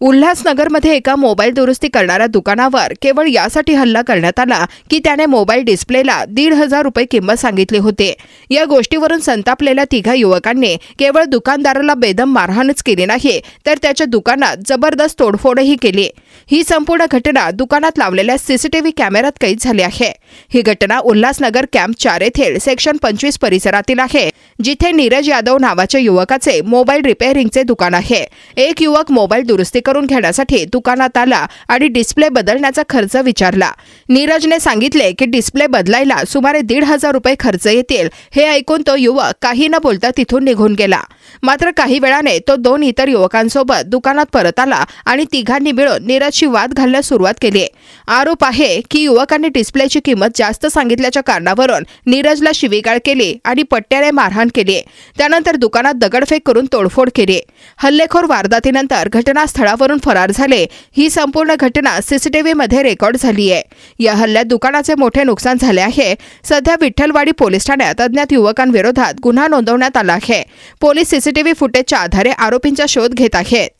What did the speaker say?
उल्हासनगरमध्ये एका मोबाईल दुरुस्ती करणाऱ्या दुकानावर केवळ यासाठी हल्ला करण्यात आला की त्याने मोबाईल डिस्प्लेला दीड हजार रुपये किंमत सांगितली होती. या गोष्टीवरून संतापलेल्या तिघा युवकांनी केवळ दुकानदाराला बेदम मारहाणच केली नाही तर त्याच्या दुकानात जबरदस्त तोडफोडही केली. ही संपूर्ण घटना दुकानात लावलेल्या सीसीटीव्ही कॅमेऱ्यात कैद झाली आहे. ही घटना उल्हासनगर कॅम्प चार येथील सेक्शन पंचवीस परिसरातील आहे जिथे नीरज यादव नावाच्या युवकाचे मोबाईल रिपेअरिंगचे दुकान आहे. एक युवक मोबाईल दुरुस्ती करून घेण्यासाठी दुकानात आला आणि डिस्प्ले बदलण्याचा खर्च विचारला. नीरजने सांगितले की डिस्प्ले बदलायला सुमारे दीड हजार रुपये खर्च येतील हे ऐकून तो युवक काही न बोलता तिथून निघून गेला. मात्र काही वेळाने तो दोन इतर युवकांसोबत दुकानात परत आला आणि तिघांनी मिळून नीरजची वाद घालण्यास सुरुवात केली. आरोप आहे की युवकांनी डिस्प्लेची किंमत जास्त सांगितल्याच्या कारणावरून नीरजला शिवीगाळ केली आणि पट्ट्याने मारहाण केली. त्यानंतर दुकानात दगडफेक करून तोडफोड केली. हल्लेखोर वारदातीनंतर घटनास्थळावरून फरार झाले. ही संपूर्ण घटना सीसीटीव्हीमध्ये रेकॉर्ड झाली आहे. या हल्ल्यात दुकानाचे मोठे नुकसान झाले आहे. सध्या विठ्ठलवाडी पोलीस ठाण्यात अज्ञात युवकांविरोधात गुन्हा नोंदवण्यात आला आहे. पोलीस सीसीटीव्ही फुटेजच्या आधारे आरोपींचा शोध घेत आहेत.